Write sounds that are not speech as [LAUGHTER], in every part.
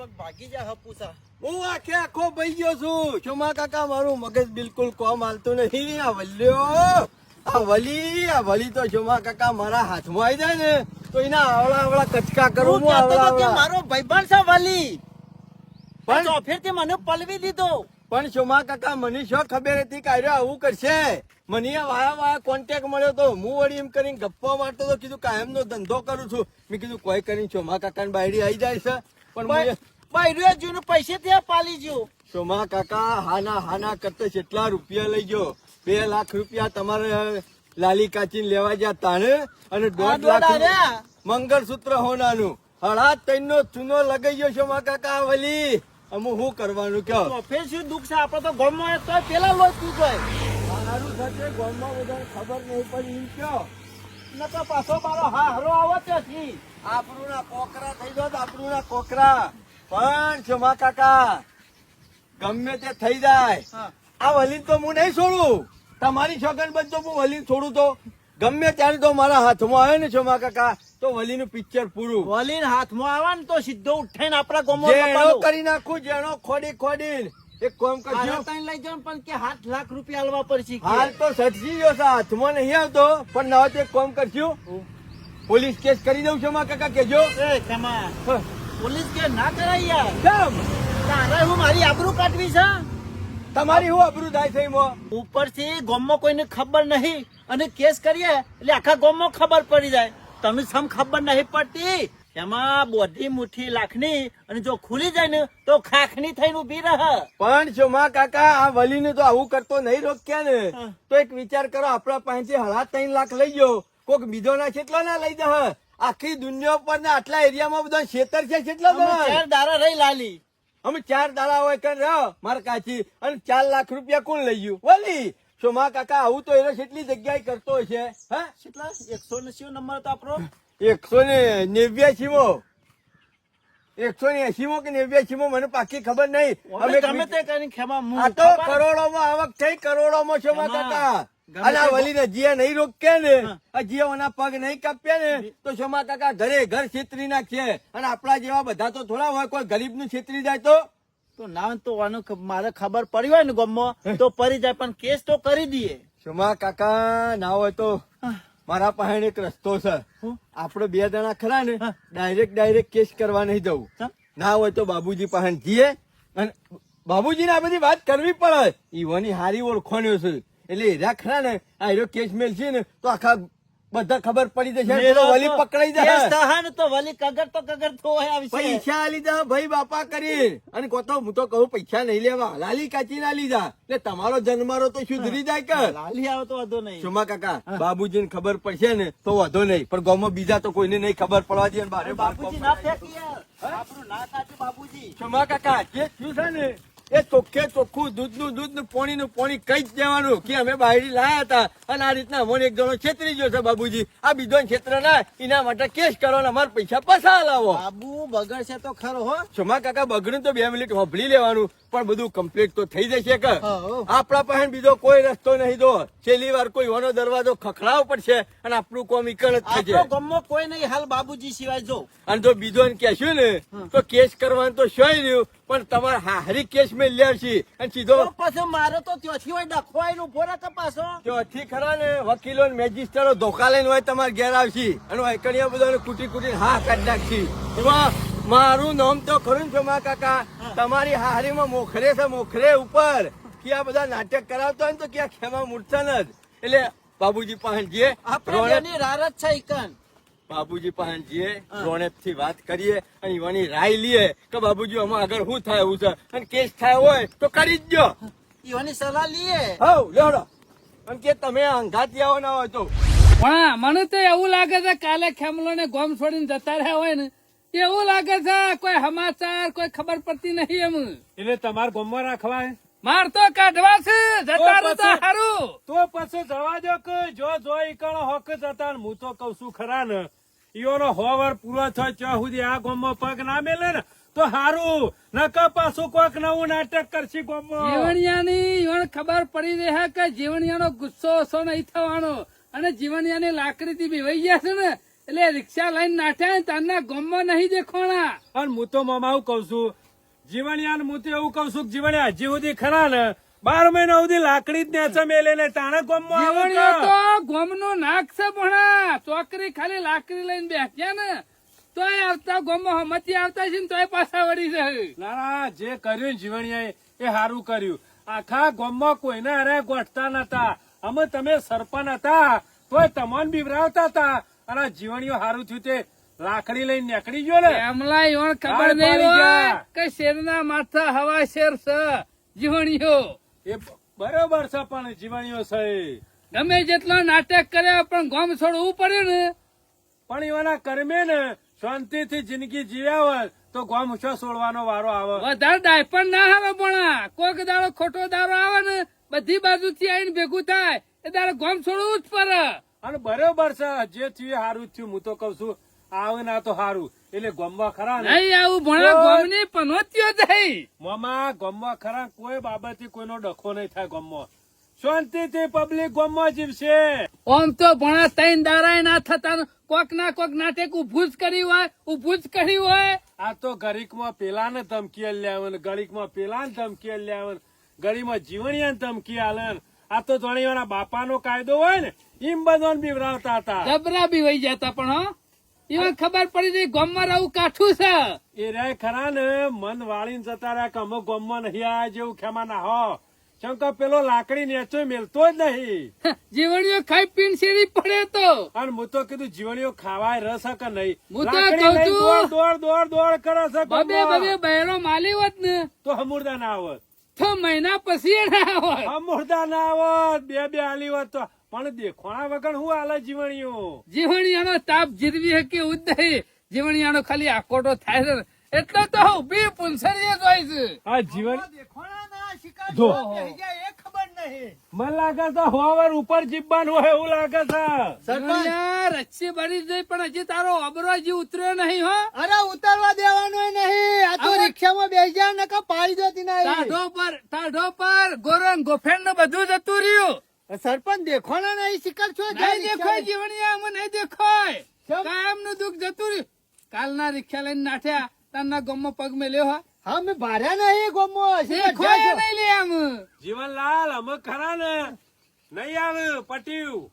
પગ ભાગી જાય હપુસા હું આખે આખો ભાઈ ગયો છું. ચોમા કાકા મારું મગજ બિલકુલ કોમ હાલતું નહીં. આ વલ્યો. આ વલી આ વલી તો ચોમા કાકા મારા હાથમાં આવી જાય ને તો એના આવડા આવડા કચકા કરું. હું આવડા આવડા. મારો ભાઈબંધ છે વાલી. પણ- પણ ચોફેરથી મને પલવી દીધો. પણ ચોમા કાકા મને શું ખબર હતી કે આર્યો આવું કરશે? મને આ વાયા વાયા કોન્ટેક્ટ મળ્યો તો હું વળી એમ કરીને ગપ્પો મારતો તો કીધું કાયમનો ધંધો કરું છું. મેં કીધું કોઈ કરીને ચોમા કાકા ની બાયડી આવી જાય છે. પણ બાયડુએ જોઈને પૈસે ત્યાં પાલી ગયો. સોમા કાકા હાના હાના કરતા જેટલા રૂપિયા લઈ ગયો. બે લાખ રૂપિયા તમારે લાલી કાચી લેવા ગયા તાણે અને દોઢ લાખ મંગળસૂત્ર હોનાનું હળા તૈનો ચૂનો લગાઈ ગયો સોમા કાકા વલી. અમુ શું કરવાનું કયો ફેર શું દુઃખ છે? આપડે તો ગમમાં તો પેલા લોટ પીધો મારું સાથે ગામમાં બધા ખબર નહીં પડી એમ કયો ન તો પાછો મારો હા હરો આવો ત્યાંથી આપણું ના કોકરા થઈ ગયો આપણું ના કોકરા પણ જમા કાકા ગમે તે થઈ જાય. આ વલીન તો હું નહીં છોડું. તમારી છોકરી બધો હું વલીન છોડું તો. ગમે ત્યારે તો મારા હાથમાં આવે ને જમા કાકા તો વલીનું પિક્ચર પૂરું. વલીન હાથમાં આવે ને તો સીધો ઉઠાઈને આપણા ગોમો કરી નાખું જેનો ખોડી ખોડી એક કોમ કરજો. લઈ જાવ પણ કે હાથ લાખ રૂપિયા હાલવા પડશે હાલ તો સટજી ગયો છે હાથમાં નહીં આવતો. પણ ના હોય તો એક કોમ કરશું પોલીસ કેસ કરી દઉં છું કાકા કેજો. પોલીસ કે ના કરાય યાર? કેમ? તારે હું મારી આબરૂ કાઢવી છે? તમારી હું અબરું થાય છે ઉપરથી ગોમમાં કોઈને ખબર નહીં. અને કેસ કરીએ એટલે આખા ગોમમાં ખબર પડી જાય. તમને સમ ખબર નહીં પડતી. એમાં બોધી મુઠ્ઠી લાખની અને જો ખુલી જાય ને તો ખાખની થઈને ઊભી રહે. પણ જોમા કાકા આ વલીને તો આવું કરતો નહીં રોક્યા ને તો એક વિચાર કરો આપણા પાસેથી હળા ત્રણ લાખ લઈ ગયો કોક બીજો ના કેટલો ના લઈ દે આખી દુનિયા ઉપર ને આટલા એરિયામાં બધા ખેતર છે કેટલા ચાર દારા રહી લાલી. અમે ચાર દારા હોય કર રહ્યો મારા કાચી. અને ચાર લાખ રૂપિયા કોણ લઈ ગયું? વલી ચોમા કાકા આવું તો એને કેટલી જગ્યાએ કરતો છે હા? કેટલા? એકસો ને શિવ નંબર હતો આપણો. એકસો ને નેવ્યાસી મો એકસો ને એસી મો કે નેવ્યાસી મો મને પાકી ખબર નહીં. અમે ગમે તે કરીને ખેમા મું આ તો ખબર? કરોડોમાં આવક થઈ કરોડોમાં છો એમાં કાકા. ગમે વલી ને જીયા નહીં રોક્યા ને? હા. આ પગ નહીં કાપ્યા ને તો શોમા કાકા ઘરે ઘર છેતરી નાખીએ અને આપણા જેવા બધા તો થોડા હોય કોઈ ગરીબનું છેતરી જાય તો? તો ના તો આનું મારે ખબર પડી હોય ને ગામમાં તો પડી જાય પણ કેસ તો કરી દઈએ. શોમા કાકા ના હોય તો? મારા પાસે એક રસ્તો છે. આપડે બે જણા ખરા ને. ડાયરેક્ટ ડાયરેક્ટ કેસ કરવા નહીં જવું. ના હોય તો બાબુજી પાસે જઈએ અને બાબુજીને આ બધી વાત કરવી પડે. ઈવોની હારી ઓળખોણ્યો છે. એટલે એરા ખરા ને આ કેસ મેલશે ને તો આખા બધા ખબર પડી જશે. વલી પકડાઈ જશે. ને તો વલી કગર તો કગર વિશે. પૈસા લીધા ભાઈ બાપા કરી. અને કોતો હું તો કહું પૈસા નહીં લેવા. લાલી કાચી ના લીધા. એટલે તમારો જન્મારો તો સુધરી જાય કે? લાલી આવે તો વાંધો નહીં. સુમા કાકા બાબુજીને ખબર પડશે ને તો વાંધો નહીં. પણ ગામમાં બીજા તો કોઈને નહીં ખબર પડવા દે બારે બાપુજી ના ફેંકી આપણું ના સુમા કાકા જે થયું છે ને? એ ચોખ્ખે ચોખ્ખું દૂધનું દૂધનું પાણીનું પોણી કઈ જ દેવાનું. કે અમે બાયડી લાયા હતા. અને આ રીતના મને એક જણો છેતરી ગયો છે બાબુજી. આ બીજો છેતર ના એના માટે કેસ કરો ને અમારા પૈસા પાછા લાવો. બાબુ બગડશે તો ખરો હો. ક્ષમા કાકા બગડ્યું તો બે મિનિટ હોભળી લેવાનું પણ બધું કમ્પ્લીટ તો થઈ જશે કે. આપણા પાસે બીજો કોઈ રસ્તો નહીં દો. છેલ્લી વાર કોઈ વાનો દરવાજો ખખડાવ પડશે અને આપણું કોમ ઈકણ જ થશે ગમો કોઈ નહીં. હાલ બાબુજી સિવાય જો. અને જો બીજો ને કહેશું ને તો કેસ કરવાનું તો શું રહ્યું. પણ તમારે હારી કેસ મેં લેવશી અને સીધો પાછો મારો તો ત્યોથી હોય ડખવાયનું ફોરા તો પાછો. ત્યોથી ખરા ને વકીલો ને મેજિસ્ટરો ધોકા લઈને હોય તમારે ઘેર આવશી. અને એકણીયા બધા કૂટી કૂટીને હા કાઢી નાખશી. એમાં મારું નામ તો ખરું છે મા કાકા? તમારી હારીમાં મોખરે છે મોખરે ઉપર. કે આ બધા નાટક કરાવતા હોય ને તો ક્યાં ખેમા મૂર્છન જ. એટલે બાબુજી પાંચ જે આપણે રોણક- રાર જ છે બાબુજી પાસે જઈએ રોણકથી વાત કરીએ અને એવાની રાય લઈએ કે બાબુજી આમાં આગળ શું થાય એવું છે? અને કેસ થાય હોય તો કરી જ દો ઈવાની સલાહ લઈએ હવ લેવડો અને કે તમે અંગાથી આવો ના હોય તો પણ મને તો એવું લાગે છે કાલે ખેમલો ને ગોમ છોડીને જતા રહ્યા હોય ને એવું લાગે છે કોઈ સમાચાર કોઈ ખબર પડતી નહીં એમ. એટલે તમારે ગોમમાં રાખવા માર તો કાઢવા છે જતા રહેતા સારું તો પછી જવા દો કે જો જો ઈકણો હોક જતા હું તો કઉ છું ખરા ને. ઈઓનો હોવર પૂરો થયો ત્યાં સુધી આ ગોમમાં પગ ના મેલે ને તો હારું. નકા પાછું કોક નવું નાટક કરશે ગોમમાં. જીવણિયાની ઈવણ ખબર પડી રહે કે જીવણિયાનો ગુસ્સો ઓછો નહીં થવાનો. અને જીવણિયાની લાકડીથી બીવાઈ ગયા છે ને એટલે રિક્ષા લઈને નાઠ્યા ને તારના ગામમાં નહીં દેખોણા અને હું તો મમા કઉ છું. જીવણિયા હું તો એવું કઉ છું કે જીવણિયા હજી સુધી ખરા ને બાર મહિના સુધી લાકડી જ નેચે મેલે ને તાણે ગોમમાં? તો ગોમનું નાક છે ભણા. ચોકરી ખાલી લાકડી લઈને બેઠ્યા ને. તોય આવતા ગોમ હમતી આવતા છે ને તોય પાછા વળી જાય. ના ના જે કર્યું જીવણિયા એ સારું કર્યું. આખા ગામમાં કોઈને અરે ગોઠતા નતા. અમે તમે સરપંચ હતા તોય તમને બીવરાવતા હતા. અને જીવણીઓ સારું થયું તે લાકડી લઈને નીકળી ગયો ને. એમલા ઈવન ખબર નહીં. કે શેરના માથા હવા શેર છે જીવણીઓ. એ બરોબર છે પણ જીવાણીઓ છે ગમે જેટલો નાટક કર્યા પણ ગોમ છોડવું પડે ને. પણ એવાના કર્મે ને શાંતિથી જિંદગી જીવ્યા હોય તો ગોમ છો છોડવાનો વારો આવે. વધારે ડાયપર ના આવે પણ કોક દાડો ખોટો દારો આવે ને બધી બાજુથી આવીને ભેગું થાય. એ દાડો ગોમ છોડવું જ પડે. અને બરોબર છે જે થયું સારું જ થયું હું તો કઉ છું આવે ના તો સારું એટલે ગમવા ખરા નહીં આવું ભણા ગમની પનોતીઓ થઈ મોમાં ગોમમાં ખરા કોઈ બાબતે કોઈનો ડખો નહીં થાય ગોમમાં શાંતિથી પબ્લિક ગમવા જીવશે. ઓમ તો ભણા તૈન દારાય ના થતા કોક ના કોક નાટક ઉભું જ કરી હોય ઉભું જ કરી હોય. આ તો ગરીકમાં પેલા ને ધમકી આલે ગરીકમાં પેલા ને ધમકી આલે ગરીમાં જીવણિયા ધમકી આલે આ તો ધણીવાના બાપાનો કાયદો હોય ને એમ બધો બીવરાવતા હતા. જબરા બી વહી જતા પણ હો. ખબર પડી ગઈ ગામમાં રહું કાઠું છે. એ રે ખરા ને મન વાળીને જતા રહ્યા કે અમે ગોમમાં નહીં આ જેવું ખેમા ના હો. શંકર પેલો લાકડી નેચો મેલતો જ નહીં. જીવણીઓ ખાઈ પીન શેરી પડે તો. અને હું તો કીધું જીવણીઓ ખાવાય રસ કે નહીં? હું તો કહું છું. દોડ દોડ દોડ કરે છે બબે. બબે બહેરો માલી હોત ને તો હમુરદા ના આવત. તો મહિના પછી ના આવત. હમુરદા ના આવત બે બે આલી હોત તો પણ દેખોણા વગર હું આલે જીવણીઓ? જીવણીયાનો તાપ જીરવી હકે ઉદય જીવણીયાનો ખાલી આકોટો થાય છે એટલે તો ઊભી પુલસરીએ જ હોય છે. આ જીવન દેખોણાના શિકાર જો. એ ખબર નહીં. મને લાગે છે હોવર ઉપર જીવવાનું હોય એવું લાગે છે. જીવણીયા રચ્ચી બળી જઈ પણ હજી તારો અબરો હજી ઉતર્યો નહીં હો. અરે ઉતારવા દેવાનો નહીં. આ તો રિક્ષામાં બેસી જાય ને કા પાડી દેતી નહીં ટાઢો પર ટાઢો પર ગોરન ગોફેનનું બધું જતું રહ્યું. સરપંચ દેખોણા નહીં શિકાર છો? નહીં દેખાય. જીવણીયા અમે નહીં દેખાય. કેમ? કાયમનું દુઃખ જતું રહ્યું. કાલના રિક્ષા લઈને નાઠ્યા તારના ગમમાં પગ મેલ્યો હા. હા મેં ભાર્યા નહીં ગમો દેખોય નહીં લે આમ. જીવનલાલ અમે ખરા ને? નહીં આવે પટ્યું.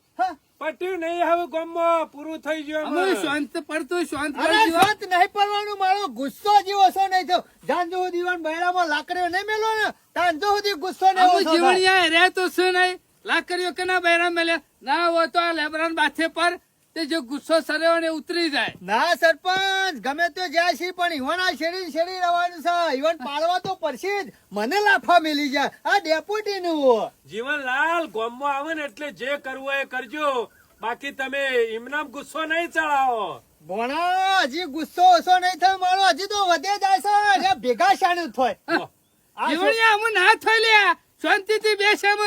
પટ્યું નહીં આવે ગમો. પૂરું થઈ ગયું અમે. શાંત પડતું શાંત અરે શાંત નહીં પડવાનું મારો ગુસ્સો જેવો છો નહીં થયો જાંજો દીવાન બહેરામાં લાકડીઓ નહીં મેલો ને તાંજો સુધી ગુસ્સો નહીં. જીવણિયા રે તો શું નહીં. લાકડીઓ કે ના બૈરા મેલે? ના હોય તો આ લેબરાન બાથે પર તે જો ગુસ્સો સર્યો ને ઉતરી જાય. ના સરપંચ ગમે તો જાય છે પણ ઈવન આ શેરી શેરી રહેવાનું છે. ઈવન પાડવા તો પડશે જ. મને લાફા મેલી જાય આ ડેપોટી નું જીવનલાલ ગોમમાં આવે ને એટલે જે કરવું હોય એ કરજો. બાકી તમે ઇમનામ ગુસ્સો નહીં ચડાવો. ભણા હજી ગુસ્સો ઓછો નહીં થયો મારો હજી તો વધે જાય છે. ભેગા શાણું થાય. જીવણિયા અમુ ના થઈ લ્યા શાંતિથી બેસ અમ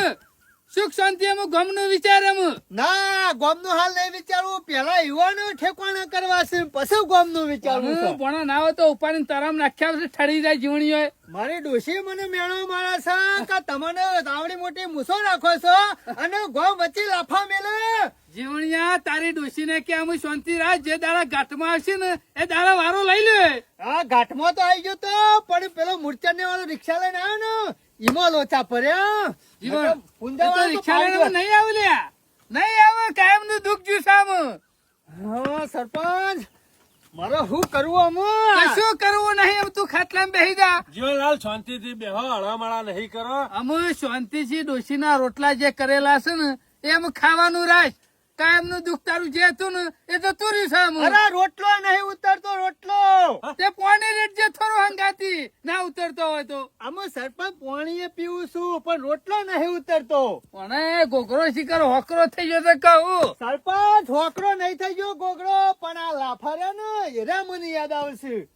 સુખ શાંતિ અમુ ગમનું વિચાર અમુ ના ગોમનું હાલ નહીં વિચારવું. પેલા યુવાનો ઠેકવાના કરવા છે પછી ગોમનું વિચારવું છે. ભણો ના હોય તો ઉપાડીને તરામ નાખ્યા પછી ઠરી જાય જીવણીઓ મારી ડોશી મને મેળો મારા છે કે તમને તાવડી મોટી મૂસો રાખો છો અને ગોમ વચ્ચે લાફા મેલે? જીવણિયા તારી ડોશીને કે અમુ શાંતિ રાખ જે દાડા ઘાટમાં આવશે ને એ દાડા વારો લઈ લે. આ ઘાટમાં તો આવી ગયો તો પણ પેલો મૂર્છાને વાળો રિક્ષા લઈને આવ્યો ને ઈમાં લોચા પડ્યા વાળો તો રિક્ષા લઈને નહીં આવે લ્યા નહીં આવે કાયમનું દુઃખ જ્યું સામ હા સરપંચ મારે શું કરવું આમાં? શું કરવું નહીં તું ખાટલામાં બેસી જા. જીવનલાલ શાંતિથી બેહો હળામળા નહીં કરો. અમે શાંતિથી ડોશીના રોટલા જે કરેલા છે ને એમ ખાવાનું રાખ. કાયમનું દુઃખ તારું જે હતું ને એ તો તુર્યું છે અરે રોટલો નહીં ઉતરતો રોટલો. તે પોણી રેટ જે થોડો હંગાતી ના ઉતરતો હોય તો. આમાં સરપંચ પાણીએ પીવું છું પણ રોટલો નહીં ઉતરતો. પણ ગોગરો શિકાર હોકરો થઈ ગયો તો કહું. સરપંચ હોકરો નહીં થઈ ગયો ગોગરો પણ આ લાફાર્યા ને એરા મને યાદ આવશે.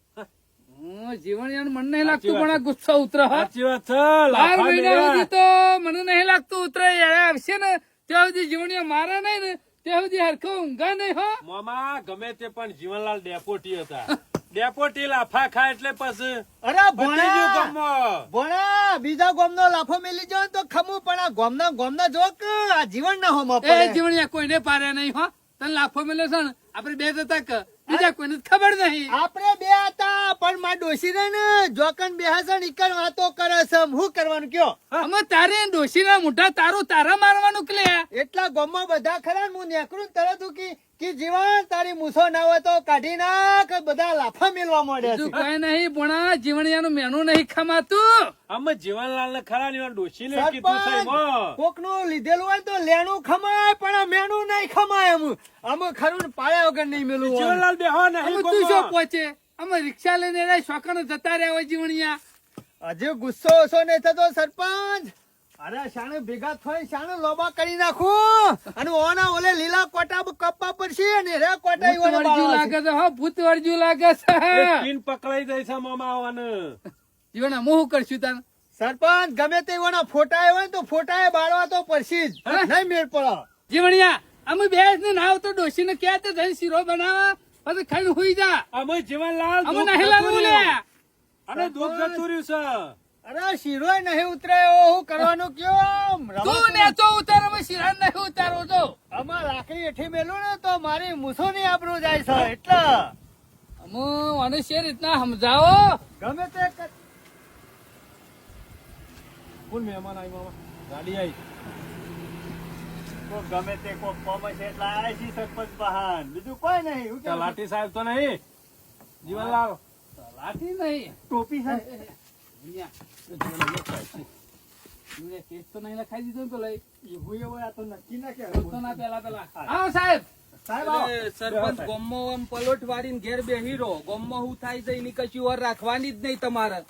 હું જીવન મન નહીં લાગતું પણ આ ગુસ્સો ઉતરે સાચી વાત છે બાર મહિના સુધી તો મને નહીં લાગતું ઉતરે આવશે ને ત્યાં સુધી જીવણીઓ મારે નહીં ને ત્યાં સુધી હરખો ઊંઘા નહીં હો. મામા ગમે તે પણ જીવનલાલ ડેપોટી હતા. ડેપોટી લાફા ખા એટલે પછી અરે ભણા ગામમાં. ભણા બીજા ગોમનો લાફો મેલી જો તો ખમું પણ આ ગોમના ગોમના જો કે આ જીવન ના હોમાં એ જીવન કોઈને પારે નહીં હો. તને લાફો મેલે છે ને આપણે બે જતા ક બીજા કોઈને ખબર નહીં. આપણે બે હતા પણ માં ડોશીરા ને જોકન બેહાસણ ઈકણ વાતો કરે છે. હું કરવાનું કયો? અમે તારે ડોશીરા મોટા તારો તારા મારવાનું કે એટલા ગામમાં બધા ખરા હું નેકરું તરત હું કી કે જીવન તારી મૂછો ના હોય તો કાઢી નાખ બધા લાફા મેળવા મળે છે. કઈ નહીં ભણા જીવણિયાનું મેનુ નહીં ખમાતું. અમે જીવનલાલ ને ખરા ની ડોસી ને કીધું કોકનું લીધેલું હોય તો લેણું ખમાય પણ આ મેણું નહીં ખમાય એમ અમે ખરું પાયા વગર નહીં મેલું જીવનલાલ બેહો નહીં તું શું. પહોંચે અમે રિક્ષા લઈને શોખનો જતા રહ્યા હોય જીવણિયા. હજુ ગુસ્સો ઓછો નહીં થતો સરપંચ. અરે શાણે ભેગા થઈ શાણે લોબા કરી નાખું. અને ઓના ઓલે લીલા કોટા કપ્પા પડશે અને રે કોટા વળગ્યું લાગે છે. હો ભૂત વળગ્યું લાગે છે. પીન પકડાઈ જાય છે મામા આવવાને જીવણ મોહ કરશું તને? સરપંચ ગમે તે ઓના ફોટા હોય ને તો ફોટા બાળવા તો પડશે જ. નહીં મેળ પડો. જીવણિયા અમે બે ને નાવ તો ડોસી ને ક્યાં તે જઈને શીરો બનાવા? પછી ખાઈને હુઈ જા. અમે જીવનલાલ અમે નહીં જતું લે. અને દુઃખ જતું રહ્યું છે. અરે શીરો નહીં ઉતરે હું કરવાનું કયો? તું ને તો ઉતાર અમે શીરા નહીં ઉતારો તો આમાં લાકડી એઠી મેલું ને તો મારી મૂસો ની આબરૂ જાય છે એટલે. હું મનુષ્ય રીતના સમજાવો. ગમે તે કોણ મહેમાન આવી મામા ગાડી આવી. કોક ગમે તે કોક કોમ છે એટલે આયા છે સરપંચ બહાન બીજું કોઈ નહીં હું? લાઠી સાહેબ તો નહીં. જીવનલાલ લાઠી નહીં. ટોપી જીવણિયા કેસ તો નહીં લખાઈ દીધો ને પેલા એવું એવું આ તો નક્કી ના કે તો ના પેલા પેલા આવો સાહેબ. સાહેબ આવો. અરે સરપંચ ગોમમાં આમ પલોટ વાળીને ઘેર બેહી રહો. ગોમમાં હું થાય છે એની કશી વાર રાખવાની જ નહીં તમારે.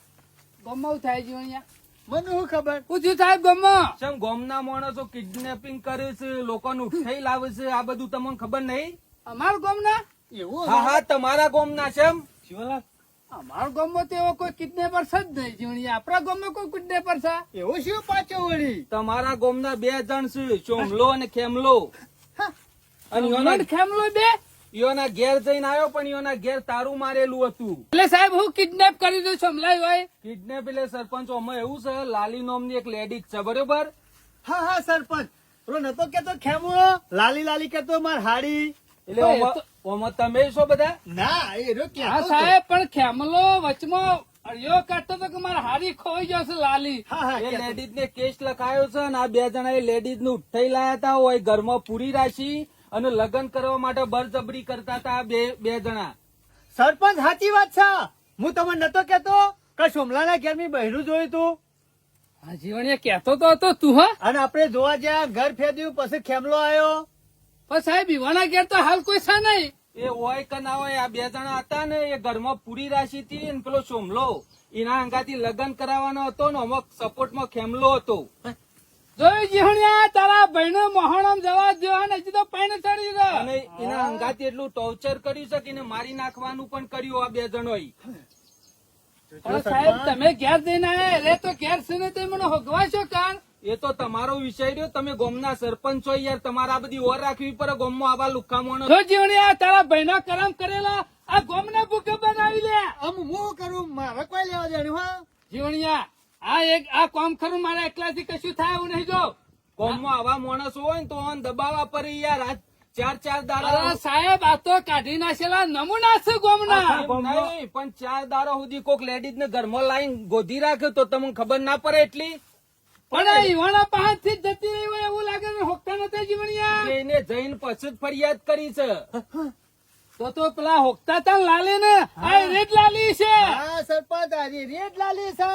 ગમવું થાય જીવણિયા મને શું ખબર? પૂછ્યું સાહેબ ગમો ચમ ગોમના માણસો કિડનેપિંગ કરે છે લોકોને ઉઠાઈ લાવે છે આ બધું તમને ખબર નહીં? ગોમ ના એવું હા હા તમારા ગોમના છે એમ? જીવનલાલ અમાર ગમમાં તો એવો કોઈ કિડનેપર છે જ નહીં જીવણિયા આપણા ગમમાં કોઈ કિડનેપર છે? એવું શું પાછો વળી? તમારા ગોમના બે જણ છે ચોમલો અને ખેમલો. અને ખેમલો બે? યોના ઘેર જઈને આવ્યો પણ યોના ઘેર તારું મારેલું હતું. એટલે સાહેબ હું કિડનેપ કરી દઉં સમલાય હોય? કિડનેપ એટલે સરપંચ અમે એવું છે લાલી નામની એક લેડીઝ છે બરોબર? હા હા સરપંચ. પેલો નતો કેતો ખેમો લાલી લાલી કેતો માર હાડી. એટલે ઓમાં- તમે છો બધા? ના એ હા સાહેબ પણ ખેમલો વચમાં અડિયો કાઢતો તો કે મારે હારી ખોઈ જશે લાલી. હા હા એ લેડીઝ ને કેસ લખાયો છે અને આ બે જણા એ લેડીઝ ને ઉઠાઈ લાયા હતા હોય ઘરમાં પૂરી રાશી અને લગ્ન કરવા માટે બરજબરી કરતા હતા બે બે જણા. સરપંચ સાચી વાત છે. હું તમને નતો કેતો કે સોમલાના ઘેરની બહેરું જોયું તું. હા એ કેતો તો હતો તું હા. અને આપણે જોવા જ્યાં ઘર ફેદ્યું પછી ખેમલો આવ્યો. પણ સાહેબ ઈવાના ઘેર તો હાલ કોઈ છે નહીં. એ હોય કે ના હોય આ બે જણા હતા ને એ ઘરમાં પૂરી રાશિ હતી ને પેલો સોમલો. એના અંગાથી લગ્ન કરાવવાનો હતો ને અમુક સપોર્ટમાં ખેમલો હતો. જોયું જીવણિયા તારા બહેનો મોહણમ જવા દો અને હજી તો પૈણ ચડી રહ્યો અને એના અંગાથી એટલું ટોર્ચર કર્યું છે કે એને મારી નાખવાનું પણ કર્યું આ બે જણોએ. પણ સાહેબ તમે ઘેર જઈને આયા એટલે તો ઘેર છે ને તે મને હોગવા છો કાન. એ તો તમારો વિષય રહ્યો. તમે ગોમના સરપંચ છો યાર. તમારે આ બધી ઓર રાખવી પડે. ગોમમાં આવા લુખામણો જો તારા બહેનો કરમ કરેલા આ ગોમને ભૂખે બનાવી લે. આમ હું કરું? મારે કોઈ લેવા હા? જીવણિયા આ એક આ કોમ ખરું મારા એકલાથી કશું થાય એવું નહીં જો. ગોમમાં આવા માણસ હોય ને તો દબાવા પર યાર. આ ચાર ચાર અરે દાડા સાહેબ આ તો કાઢી નાખેલા નમૂના છે ગોમના. નહીં પણ ચાર દાડા સુધી કોક લેડીઝ ને ઘરમાં લાઈન ગોધી રાખ્યો તો તમને ખબર ના પડે એટલી? પણ આ ઈવાના પાસેથી જતી રહી હોય એવું લાગે છે હોકતા નતા જીવણિયા. એને જઈને પછી જ ફરિયાદ કરી છે. તો તો પેલા હોકતા તા લાલે ને આ રેડ લાલી છે. હા સરપંચ આજે રેડ લાલી છે.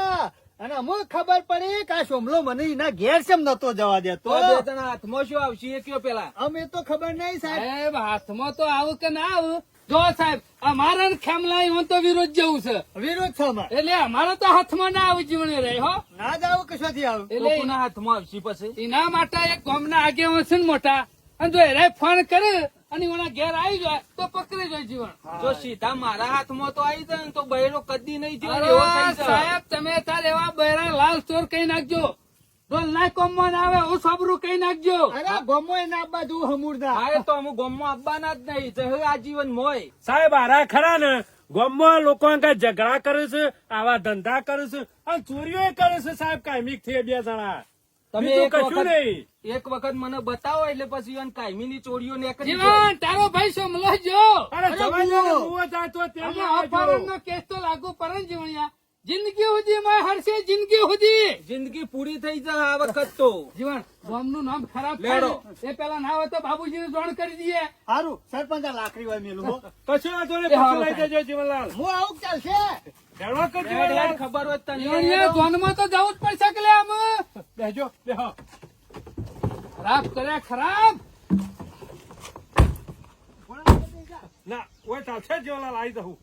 અને અમુક ખબર પડી કે આ સોમલો મને એના ઘેર કેમ નતો જવા દેતો. હાથમાં શું આવશે એ કયો પેલા? અમે તો ખબર નહીં સાહેબ હાથમાં તો આવું કે ના આવું? જો સાહેબ અમારા ખેમલા હું તો વિરોધ જેવું છે. વિરોધ છે અમારે. એટલે અમારે તો હાથમાં ના આવું જીવન રહે હો. ના જાવ કશોથી આવું? એટલે એના હાથમાં આવશે પછી? એના માટે એક ગામના આગેવાન છે ને મોટા. અને જો એરાય ફોન કરે અને એના ઘેર આવી જાય તો પકડી જાય જીવન જો સીધા મારા હાથમાં તો આવી જાય ને તો બહેરો કદી નહીં જીવન સાહેબ તમે તાર એવા બહેરા લાલ ચોર કઈ નાખજો. રોજ કોમમાં આવે હું સાબરું કઈ નાખજો. અરે ગમો ના બાજુ હમુરદા. હા તો અમુક ગામમાં આવવાના જ નહીં જહે આજીવન મોય. સાહેબ આરા ખરા ને. ગામમાં લોકો ઝઘડા કરે છે આવા ધંધા કરે છે અને ચોરીઓ કરે છે સાહેબ કાયમિકથી બે જણા. તમે એક કશું વખત નહીં. એક વખત મને બતાવો એટલે પછી કાયમી ની ચોરીઓ ને જીવન તારો ભાઈ સોમલો જો અરે જવા દે જાતો તેલ આમાં લેવા જો. કેસ તો લાગુ પડે ને જીવણિયા. જિંદગી સુધી માં હરશે જિંદગી સુધી જિંદગી પૂરી થઈ જાય આ વખત તો. જીવન ગામનું નામ ખરાબ લેડો. એ પેલા ના હોય તો બાબુજીને જોણ કરી દઈએ. સારું સરપંચ લાકડી હોય મેલું [LAUGHS] કશું ના હારું લઈ જજો જીવનલાલ. હું આવું ચાલશે? કર ખબર હોય તો તને જોનમાં તો જવું જ પડશે કે લે આમ. બેજો બેહો. ખરાબ કર્યા ખરાબ. ના ઓય ચાલશે જીવનલાલ આવી દઉં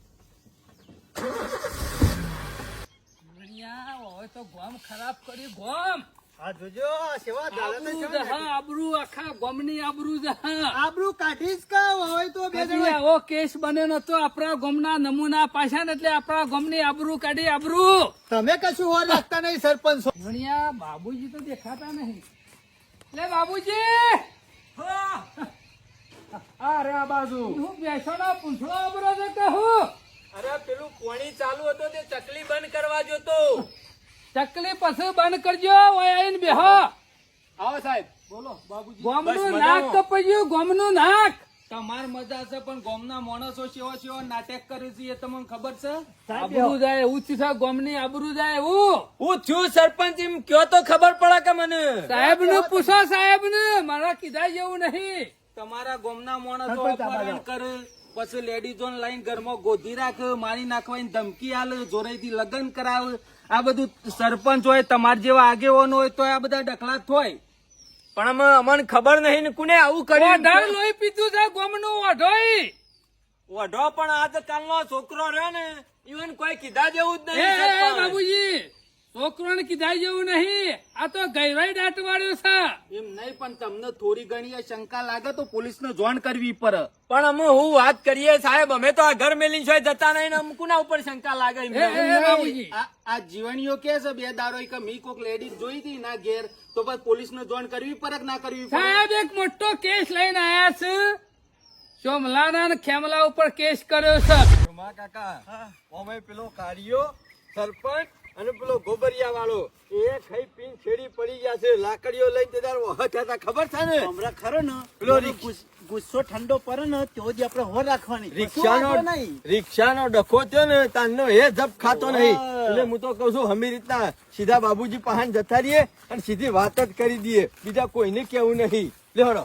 જીવણિયા, હવે તો ગામ ખરાબ કર્યું ગામ. આ જોજો સેવા આબરૂ જહા, આબરૂ આખા ગામની આબરૂ જહા. આબરૂ કાઢીશ કા? હોય તો બે કદી આવો કેસ બન્યો નતો આપણા ગામના નમૂના પાછા ને એટલે આપણા ગામની આબરૂ કાઢી આબરૂ. તમે કશું હોર લાગતા નહીં સરપંચ. ભણ્યા બાબુજી તો દેખાતા નહીં. લે બાબુજી! આ રે આ બાજુ. હું ના પૂછડો આબરો છે કે હું. અરે પેલું પોણી ચાલુ હતો તે ચકલી બંધ કરવા જોતો. ચકલી પછી બંધ કરજો ઓય બેહો. આવો સાહેબ બોલો બાબુજી. ગોમનું નાક કપાયું ગોમનું નાક. તમાર મજા છે પણ ગામના માણસો સેવો સેવો નાટક કરે છે એ તમને ખબર છે? આબરૂ જાય એવું છે ગોમની આબરૂ જાય એવું હું થયું સરપંચ એમ કયો તો ખબર પડે કે મને? સાહેબનું પૂછો સાહેબ ને મારા કીધા જેવું નહીં. તમારા ગામના માણસો અપહરણ કરે. પછી લેડીઝો લાઈન ઘરમાં ગોધી રાખ મારી નાખવાની ધમકી આલે જોરાઈથી લગ્ન કરાવે. આ બધું સરપંચ હોય તમારા જેવા આગેવાનો હોય તો આ બધા ડખલા થોય પણ અમને ખબર નહીં ને કોને આવું ઓઢાર લોહી પીધું છે ગોમનું ઓઢોય વઢો પણ આજકાલનો છોકરો રહ્યો ને ઈવન કોઈ કીધા જેવું જ નહીં બાબુજી. છોકરોને કીધા જેવું નહીં. આ તો ગયરાઈ દાંત વાળ્યો છે. એમ નહીં પણ તમને થોડી ઘણી શંકા લાગે તો પોલીસ ને જાણ કરવી પર. પણ અમે હું વાત કરીએ સાહેબ અમે તો આ ઘર મેલી છે જતા નહીં ને અમુકના ઉપર શંકા લાગે. આ આ જીવણીઓ કે છે બે દારો કે મી કોક લેડીઝ જોઈ હતી ના ઘેર તો બસ પોલીસ ને જાણ કરવી પર ના કરવી સાહેબ એક મોટો કેસ લઈને આયા છે. સોમલાના ને ખેમલા ઉપર કેસ કર્યો છે. કાકા ઓમે પેલો કાર્યો સરપંચ અને પેલો ગોબરિયા વાળો એ ખાઈ પીન છેડી પડી ગયા છે લાકડીઓ લઈને તે તાર વહત હતા ખબર છે ને? હમણાં ખરો ને પેલો ગુસ્સો ઠંડો પડે ને તો જ આપણે હો રાખવાની. રિક્ષાનો. રિક્ષાનો ડખો થયો ને તાનનો એ જપ ખાતો નહીં. એટલે હું તો કઉ છું હમી રીતના સીધા બાબુજી પહાણ જતા રહીએ અને સીધી વાત જ કરી દઈએ. બીજા કોઈને કેવું નહીં. લેવડો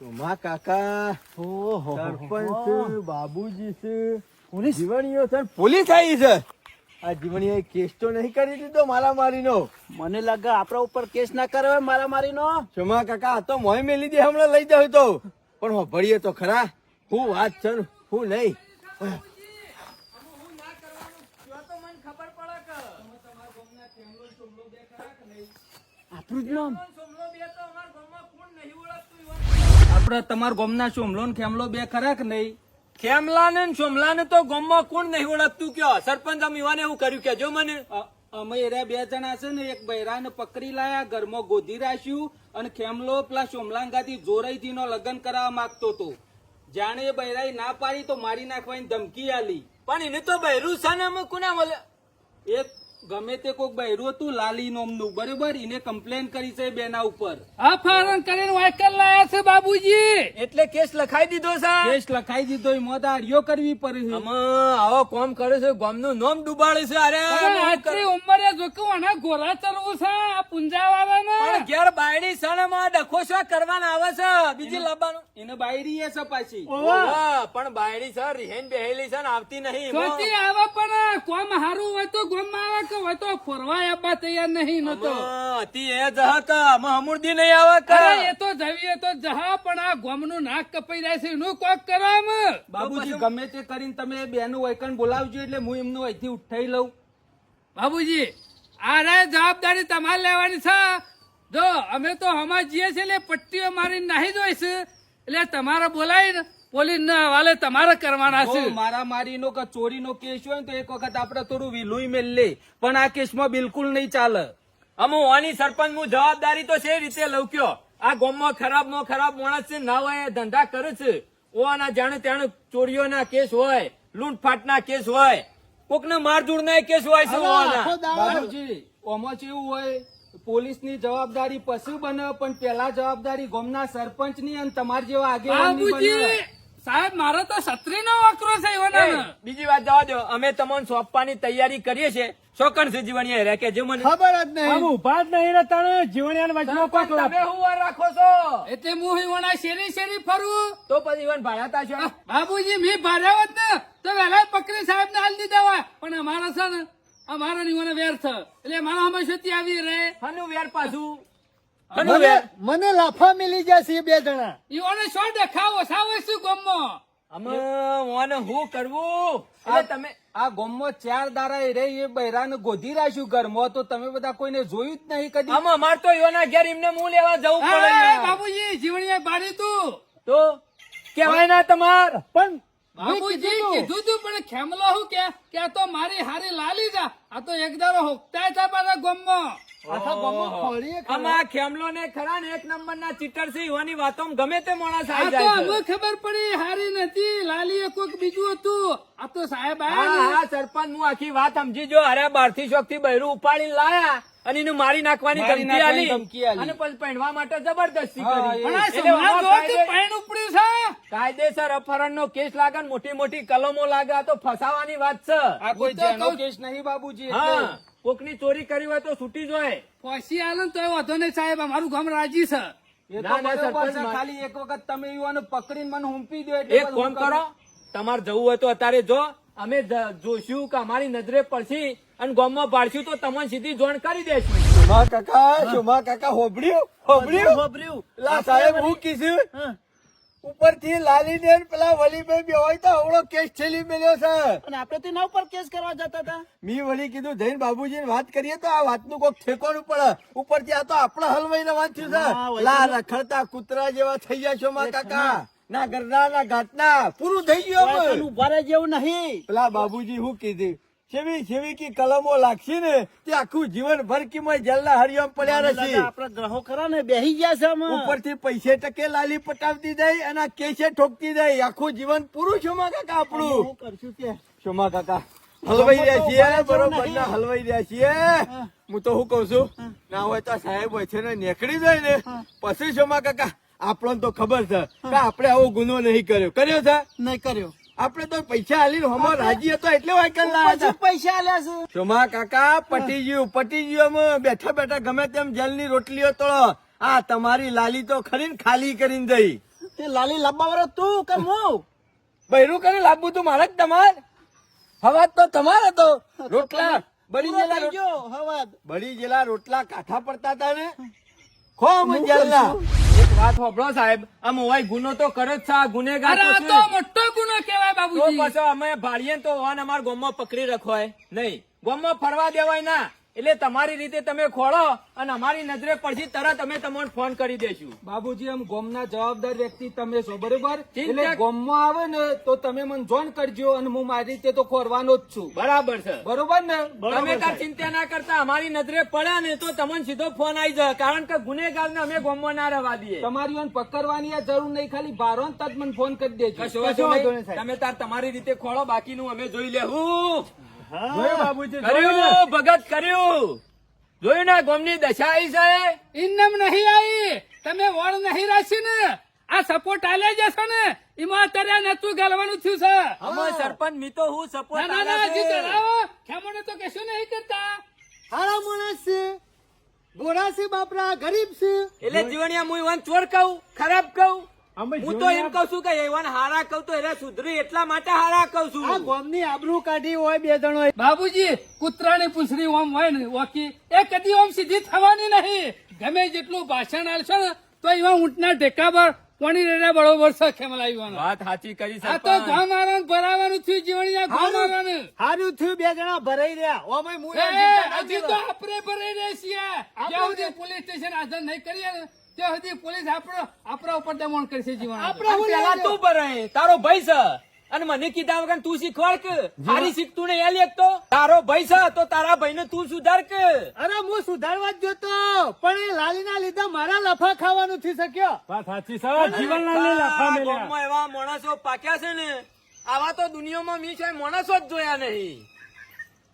સોમા કાકા? સરપંચ બાબુજી છે. પોલીસ? જીવણીઓ છે પોલીસ આવી છે. આ જીવણીએ કેસ તો નહીં કરી દીધો મારામારીનો. મને લાગે આપણા ઉપર કેસ ના કરે મારા મારી નો સોમા કાકા આ તો મોય મેલી દે હમણાં લઈ જાવ તો. પણ ભળીએ તો ખરા. હું વાત છે હું નહીં. આપણું જ નામ? આપડે તમારા ગામના સોમલો ને ખેમલો બે ખરા કે નહીં? ખેમલા ને તો ગામમાં કોણ નહીં ઓળખતું કયો? સરપંચ આમ યુવાને એવું કર્યું કે જો મને? અમે એરા બે જણા છે ને એક બૈરાને પકડી લાયા ઘરમાં ગોધી રાખ્યું અને ખેમલો પેલા સોમલાંગાથી જોરાઈથી નો લગ્ન કરાવવા માંગતો હતો. જાણે એ બૈરાઈ ના પાડી તો મારી નાખવાની ધમકી આલી. પણ એને તો બૈરું છે ને અમે કોને મળે એક ગમે તે કોક બૈરું હતું લાલી નોમનું બરોબર? એને કમ્પ્લેન કરી છે બેના ઉપર. અપહરણ કરીને વાયકલ લાયા છે બાબુજી. એટલે કેસ લખાઈ દીધો છે. કેસ લખાઈ દીધો એ મોત કરવી પડે આવો કોમ કરે છે ગામનું નોમ ડુબાડે છે અરે આટલી ઉંમરે જોકું આના ગોરા ચલવું છે આ પુંજા ને ઘેર બાયડી સણમાં ડખો શો કરવાના આવે છે બીજી લબાનું. એને બાયડી એ છે પાછી. પણ બાયડી છે રિહેન બેહેલી છે ને આવતી નહીં સોચી આવે પણ કોમ હારું હોય તો ગોમમાં આવે કે હોય તો ફરવા આવવા તૈયાર નહીં નતો હતી એ જહા તા આમાં હમુરદી નહીં આવે કે એ તો જવીએ તો જહા પણ આ ગોમનું નાક કપાઈ જાય છે એનું કોક કરો બાબુજી ગમે તે કરીને તમે બેનું વૈકણ બોલાવજો એટલે હું એમનું અહીંથી ઉઠાઈ લઉં. બાબુજી આ રે જવાબદારી તમારે લેવાની છે. જો અમે તો હમા જઈએ છીએ એટલે પટ્ટીઓ મારી નાહી જોઈશ. એટલે તમારે બોલાવીને પોલીસ ના હવાલે તમારે કરવાના છે. જો મારા મારીનો કે ચોરીનો કેસ હોય ને તો એક વખત આપડે થોડું વિલુઈ મેલ લે. પણ આ કેસમાં બિલકુલ નહીં ચાલે. અમુ વાની સરપંચ હું જવાબદારી તો છે રીતે લવક્યો કયો. આ ગામમાં ખરાબ નો ખરાબ માણસ છે ના હોય ધંધા કરે છે. ઓવાના જાણે ત્યાં ચોરીઓના કેસ હોય લૂંટફાટના કેસ હોય. કોકને માર ધૂળ ના કેસ હોય છે ઓમાં કેવું હોય? પોલીસની જવાબદારી પશુ બને પણ પેલા જવાબદારી ગામના સરપંચની અને તમારા જેવા આગેવાનની બને. સાહેબ મારો તો છત્રી નો વકરો છે બીજી વાત જવા દો. અમે તમને સોંપવાની તૈયારી કરીએ છીએ. શોકણ છે જીવણીયા રે કે જે મને ખબર જ નહીં. ઊભા જ નહીં રહેતા ને કોક તમે હું વાર રાખો છો? એટલે હું હિવણા શેરી શેરી ફરું. તો પછી ઈવન ભાડાતા છો? બાબુજી મેં ભાર્યાવત ને તો વહેલા પકડી સાહેબ ને હાલ દીધા હોય. પણ અમારા છે ને અમારા નીવોને વેર છે. એટલે મારા હંમેશા આવી રહે. હનુ વેર પાછું? મને લાફા મિલી જશે બે જણા. ઈઓને શું દેખાવો? સાવે શું ગમો. અમે ઓને હું કરવું? એટલે તમે આ ગામમાં ચાર દારા રે એ બૈરાને ગોધી રાખ્યું ઘરમાં તો તમે બધા કોઈને જોયું જ નહીં કદી? આમાં અમાર તો યોના ઘેર એમને મું લેવા જવું પડે બાબુજી જીવણીએ બારી તું. તો કેવાય ના તમાર. પણ બાબુજી કીધું તું. પણ ખેમલો હું કે કે આ તો મારી હારી લાલી જા. આ તો એક દારો હોકતા હતા બધા ગમમાં. આખા ગામમાં ફરીએ ખરા. આમાં ખેમલો ને ખરા ને એક નંબર ના ચીટર છે ઈવાની વાતો ગમે તે માણસ આવી જાય અમે ખબર પડી હારી નથી લાલી કોઈક બીજું હતું. આ તો સાહેબ હા આયા ને. હા સરપંચ હું આખી વાત સમજી જો અરે બારથી શોખથી બૈરું ઉપાડી લાયા અને એને મારી નાખવાની ધમકી આલી અને પછી પહેરવા માટે જબરદસ્તી કરી. કાયદેસર અપહરણ નો કેસ લાગે મોટી મોટી કલમો લાગે. તો ફસાવાની વાત છે. આ કોઈ કેસ નહીં બાબુજી હા. કોકની ચોરી કરી હોય તો છૂટી જોય પોસી આલો તો તોય વાંધો નહીં સાહેબ અમારું ગામ રાજી છે. એ તો ના, ના, બરોબર સરપંચ છે મા- ખાલી એક વખત તમે યુવાનો પકડીને મને હુંપી દો એટલે એક બધું કામ કરો. તમારે જવું હોય તો અત્યારે જો અમે જ- જોઈશું કે અમારી નજરે પડશે અને ગામમાં પાડશું તો તમને સીધી જોણ કરી દેશું. શુમા કાકા શુમા કાકા હોબળ્યું હોબળ્યું. લા સાહેબ હું કીધું હા. ઉપરથી લાલીને પેલા વલીભાઈ બે હોય તો આવડો કેસ છેલી મેલ્યો છે. અને આપણે તો એના ઉપર કેસ કરવા જતા હતા. મી વળી કીધું જૈન બાબુજી વાત કરીએ તો આ વાતનું કોક ઠેકોનું પડે ઉપરથી આ તો આપણે હલવાઈ રવાન થયું છે. લા રખડતા કૂતરા જેવા થઈ ગયા છો માં કાકા. ના ઘરના ના ઘાટના પૂરું થઈ ગયું ઊભા જેવું નહીં. પેલા બાબુજી હું કીધું? છેવી જેવી કી કલમો લાગશે ને તે આખું જીવન ભર કી માં જલના હરિયમ પડ્યા રહેશે. આપણા ગ્રહો ખરા ને બેહી ગયા છે. ઉપરથી પૈસે ટકે લાલી પટાવતી જાય અને કેસે ઠોકતી જાય આખું જીવન પૂરું શોમા કાકા આપણું? શું કરશું કે? શોમા કાકા? હલવાઈ રહ્યા છીએ બરોબર ના હલવાઈ રહ્યા છીએ. હું. તો શું કઉ છું ના હોય તો સાહેબ હોય છે ને નીકળી જાય ને. પછી શોમા કાકા? આપણને તો ખબર છે કે આપણે આવો ગુનો નહીં કર્યો. કર્યો છે? નહીં કર્યો. આપણે તો પૈસા હાલી હમો રાજી હતો એટલે વાયકલ લાયા પૈસા આલ્યા છે. શોમા કાકા પટી ગયું પટી ગયું અમે બેઠા બેઠા ગમે તેમ જલની રોટલીઓ તો આ તમારી લાલી તો ખરી ખાલી કરીને જઈ. તે લાલી લાંબા તું કે હું? બૈરું કરી લાવવું તું મારે જ તમાર. હવા તો તમાર હતો. રોટલા બળી ગયેલા હવાદ. બળી ગયેલા રોટલા કાઠા પડતા હતા ને. ખો મજા વાત હોભળો સાહેબ. આમ હોય ગુનો તો કરે જ છે ગુનેગાર તો તો મોટો ગુનો કહેવાય તો બાબુજી પછી અમે ભાડીએ ને તો વાન અમાર ગોમમાં પકડી રખવાય. નહીં. ગોમમાં ફરવા દેવાય ના. એટલે તમારી રીતે તમે ખોળો અને અમારી નજરે પડશે તરત અમે તમને ફોન કરી દેશું. બાબુજી આમ ગોમના જવાબદાર વ્યક્તિ તમે છો બરોબર? એટલે ગોમમાં આવે ને તો તમે મને જોન કરજો અને હું મારી રીતે તો ખોરવાનો જ છું. બરાબર છે. બરોબર ને? તમે તાર ચિંતા ના કરતા અમારી નજરે પડ્યા ને તો તમને સીધો ફોન આવી જાય. કારણ કે ગુનેગાર ને અમે ગોમમાં ના રહેવા દઈએ. તમારી ઓન પકડવાની આ જરૂર નહીં ખાલી બારો ને તજ મને ફોન કરી દેજો. તમે તાર તમારી રીતે ખોળો બાકીનું અમે જોઈ લેવું જોયું બાબુજી કર્યું ભગત કર્યું. જોયું ને ગોમની દશા આવી છે? ઇન્નમ નહીં આવી. તમે વળ નહીં રાશી ને. આ સપોર્ટ આલે જશો ને. એમાં અત્યારે નતું ગાલવાનું થયું છે. અમે સરપંચ મી તો હું સપોર્ટ ના ના હજી કરાવો ખેમોને તો કશું નહીં કરતા. હારા માણસ છે. ગોરા છે બાપરા ગરીબ છે. એટલે જીવણિયા હું વન ચોર કહું ખરાબ કહું. હું તો એમ કઉ છું કે ઈવન હારા કઉ તો એને સુધરી એટલા માટે હારા કહું આ છું ગોમની આબરૂ કાઢી હોય બે જણો બાબુજી કૂતરાની પૂંછડી ઓમ હોય ને ઓકી. એ કદી ઓમ સીધી થવાની નહીં. ગમે જેટલું ભાષણ આલશો ને તો એવા ઊંટના ટેકા પર કોની રેડા બરોબર છે ખેમલાવીવાનો વાત સાચી કરી આ તો ગામારણ ભરાવાનું થયું જીવણિયા ગામારણ હારું થયું બે જણા ભરાઈ રહ્યા. ઓ હું ચિંતા ના હજી તો આપણે ભરાઈ રહ્યા છીએ. જ્યાં સુધી પોલીસ સ્ટેશન હાજર નહીં કરીએ ને ત્યાં સુધી પોલીસ આપણો આપણા ઉપર દમણ કરશે જીવન આપણા હું પેલા તું ભરાય તારો ભાઈ છે. અને મને કીધા વગર તું શીખવાડ કે. હારી શીખતું ને એલી એક તો. તારો ભાઈ છે તો તારા ભાઈને તું સુધાર કે. અરે હું સુધારવા જ જોતો પણ એ લાલીના લીધે મારા લફા ખાવાનું થઈ શક્યો. વાત સાચી છે. જીવનલાલ ને લાફા મેલ્યા. એવા માણસો પાક્યા છે ને આવા તો દુનિયામાં મી છે માણસો જ જોયા નહીં.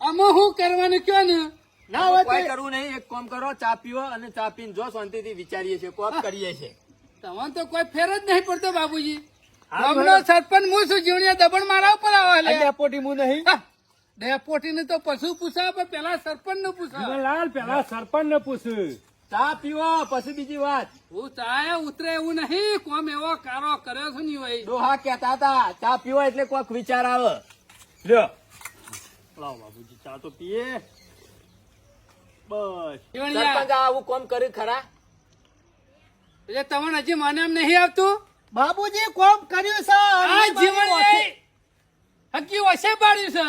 આમાં શું કરવાનું કયો ને? ના હોય કોઈ કરવું નહીં એક કામ કરો ચા પીવો અને ચા પીને જો શાંતિથી વિચારીએ છીએ કોપ કરીએ છીએ. તમને તો કોઈ ફેર જ નહીં પડતો બાબુજી ગામનો સરપંચ હું છું જીવણીયા દબણ મારા ઉપર આવે લે. ડેપોટી હું નહીં. ડેપોટી ને તો પશુ પૂછાવે પણ પેલા સરપંચનું પૂછાવે લાલ પેલા સરપંચ ને પૂછ. ચા પીવો પછી બીજી વાત. હું ચા ઉતરે એવું નહીં કોમ એવો કારો કર્યો છું નહીં ભાઈ ડોહા કેતા હતા ચા પીવો એટલે કોક વિચાર આવે. લ્યો. લાવ બાબુજી ચા તો પીએ. બસ. સરપંચ આવું કોમ કર્યું ખરા? એટલે તમને હજી મને એમ નહીં આવતું? બાબુજી કોમ કર્યું છે. આ જીવન હકી વસે પાડ્યું છે.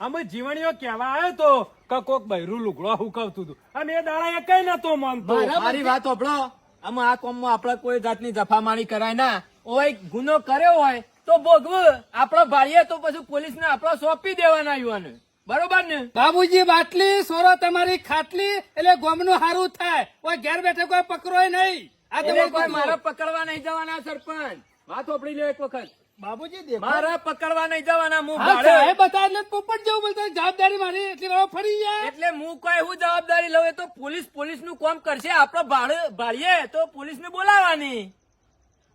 અમે જીવણીઓ કેવા આવ્યો તો કે કોક બૈરું લુગડો હુકવતું હતું. અને એ દાડા એ કઈ નતો માનતો. મારી વાત હોભળો આમાં આ કોમમાં આપણે કોઈ જાતની જફામારી કરાય ના. ઓય ગુનો કર્યો હોય તો ભોગવ. આપણો ભાઈએ તો પછી પોલીસને આપણો સોંપી દેવાના યુવાને. બરોબર ને? બાબુજી બાટલી સોરો તમારી ખાટલી એટલે ગોમનું હારું થાય. કોઈ ઘેર બેઠે કોઈ પકડોય નહીં. આ તમે કોઈ મારા પકડવા નહીં જવાના સરપંચ. વાત ઓપડી લો એક વખત. બાબુજી મારા પકડવા નહીં જવાના હું ભાડે. બતા એટલે પોપટ જેવું બોલતો જવાબદારી મારી એટલી ફરી જાય. એટલે હું કોઈ હું જવાબદારી લઉં તો પોલીસ પોલીસનું કામ કરશે આપણો ભાડે ભાળીએ તો પોલીસ ને બોલાવવાની.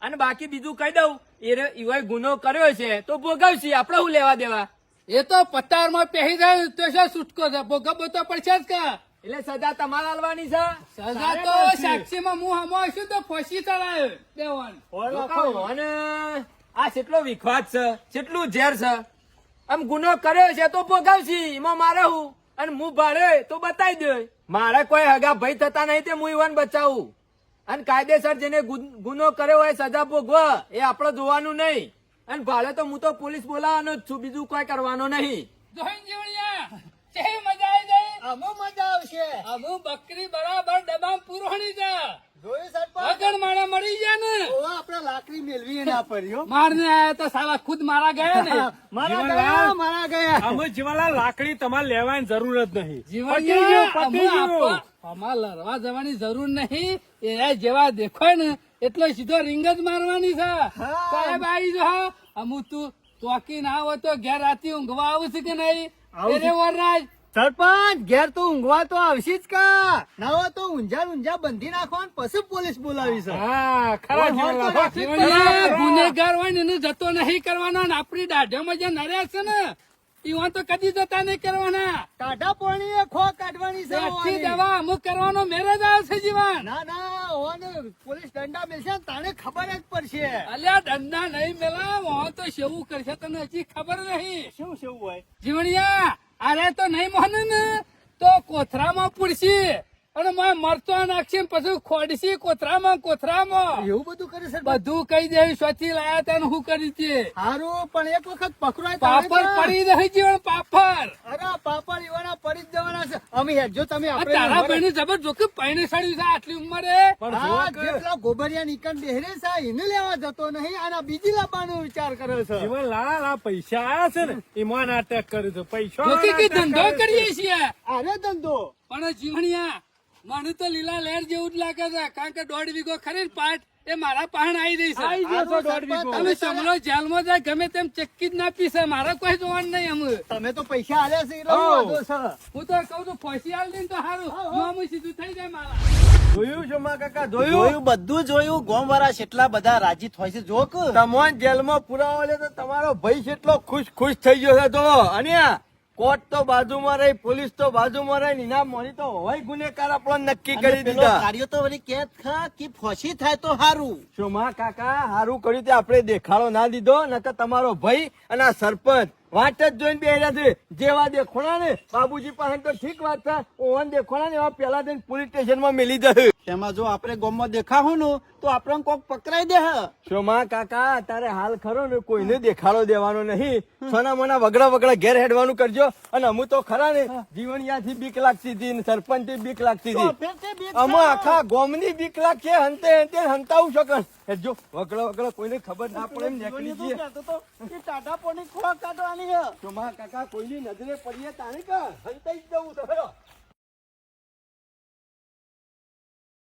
અને બાકી બીજું કહી દઉં એ ગુનો કર્યો છે તો ભોગવશે આપડે હું લેવા દેવા? એ તો પત્તારમાં પહેરી જાય તો શું છૂટકો છે? ભોગવવો તો પડશે જ કા. એટલે સજા તમારે હાલવાની છે. સજા તો સાક્ષીમાં હું હમો છું તો ફસી ચડાય દેવાનું અને આ કેટલો વિખવાદ છે કેટલું ઝેર છે આમ ગુનો કર્યો છે તો ભોગવશી એમાં મારે હું? અને હું ભાડે તો બતાવી દે. મારે કોઈ હગા ભય થતા નહીં તે હું ઈવન બચાવું. અને કાયદેસર જેને ગુનો કર્યો હોય સજા ભોગવા એ આપણે જોવાનું નહીં. અને ભાડે તો હું તો પોલીસ બોલાવાનો જ છું બીજું કોઈ કરવાનો નહીં. જોઈન જીવણિયા કેવી મજા આવી જાય અમુ મજા આવશે. અમુ બકરી બરાબર દબાણ પૂરવાની છે જોયું સરપંચ વગર માણા મળી જાય ને. ઓ આપણે લાકડી મેળવી ના પડ્યો. મારને આયા તો સાલા ખુદ મારા ગયા ને. મારા ગયા મારા ગયા. અમે જીવનલાલ લાકડી તમારે લેવાની જરૂર જ નહીં. પતી પતી ગયું. અમાર લડવા જવાની જરૂર નહીં. એ જેવા દેખાય ને એટલો સીધો રીંગ જ મારવાની છે. સાહેબ આવી જો અમુ તું ચોકી ના હોય તો ઘેર રાતી ઊંઘવા આવું છે કે નહીં? વરરાજ સરપંચ ઘેર તો ઊંઘવા તો આવશે જ કા. નવા તો ઊંઝા ઊંઝા બંધી નાખવા પછી પોલીસ બોલાવી છે. હા ખરા ગુનેગાર હોય ને એને જતો નહીં કરવાનો ને આપણી દાઢામાં જે નર્યા છે ને ઈવાં તો કદી જતા નહીં કરવાના. ટાઢા પોણી ખો કાઢવાની છે આખી દવા અમુક કરવાનો મેરેજ આવશે જીવન. ના ના ઓને પોલીસ દંડા મેલશે તાને ખબર જ પડશે. અલ્યા દંડા નહીં મેલા વહો તો શેવું કરશે તને હજી ખબર નહીં. શું શેવું હોય? જીવણિયા અરે તો નહીં મોને ને તો કોથરામાં પૂરશી. અને માં મરતો નાખશે પછી ખોડશી કોથરામાં કોથરામાં. એવું બધું કરી છે? બધું કહી દે સ્વથી લાયા તને હું કરી છે હારું પણ એક વખત પકડાય પાપડ પડી રહી છે પાપડ. અરે પાપડ એવાના પડી જ જવાના છે. અમે જો તમે આપણે તારા ભાઈ જબર જોકે પૈણે સડ્યું છે આટલી ઉંમરે. પણ કે જેટલા ગોબરિયા નીકળ બેહરે છે એને લેવા જતો નહીં અને બીજી લાવવાનો વિચાર કરે છે. જીવનલાલ લા પૈસા આયા છે ને એમાં નાટક કર્યું છે. પૈસા ધંધો કરીએ છીએ. આને ધંધો. પણ જીવણિયા મને તો લીલા લહેર જેવું જ લાગે છે કારણ કે દોઢ વીઘો ખરી પાટ એ મારા પાહણ આવી રહી છે. તમે સમલો જેલમાં જાય ગમે તેમ ચક્કી જ ના પીશે મારે કોઈ જોવાનું નહીં અમે તમે તો પૈસા આલ્યા છે એટલે હઉ. વાંધો છે. હું તો કઉ છું ફસી આલ દે તો સારું નામ સીધું થઈ જાય મારા. જોયું છે કાકા જોયું? બધું જોયું. ગોમ વાળા બધા રાજી થાય છે જો કે તમોન જેલમાં પુરાવા લે તો તમારો ભાઈ કેટલો ખુશ ખુશ થઈ ગયો છે તો. અને કોર્ટ તો બાજુમાં રહી પોલીસ તો બાજુમાં રહી નીના મળી તો હોય ગુનેગાર આપણો નક્કી કરી દીધા. કાર્યો તો વળી કેદ ખા કે ફસી થાય તો હારું. શું માં કાકા હારું કર્યું તે આપણે દેખાડો ના દીધો નકર તમારો ભાઈ અને આ સરપંચ વાટ જ જોઈને બેહ્યા છે જેવા દેખોણા ને બાબુજી પાસે તો ઠીક વાત છે. ઓવન દેખોણા ને એવા પેલા જઈને પોલીસ સ્ટેશનમાં મેલી જશે એમાં જો આપણે ગોમમાં દેખાવું ને તો આપણે કોક પકડાઈ દે શોમા કાકા તારે હાલ ખરો ને કોઈને દેખાડો દેવાનો નહીં. સોના મોના વગડા વગડા ઘેર હેડવાનું કરજો. અને અમુ તો ખરા ને જીવણિયાથી બીક લાગતી હતી સરપંચથી બીક લાગતી હતી. ફેર આખા ગોમ અમે આખા ગોમની બીક લાગશે હંતે હંતે હંતાવું શકન હેડજો વગડા વગડા કોઈને ખબર ના પડે એમ નીકળી જઈએ. તો તો કે ટાટા પોની ખોવા કાઢવાની હે માં કાકા કોઈની નજરે પડીએ તાણી કા? હંતાઈ જ જવું તો હેડો.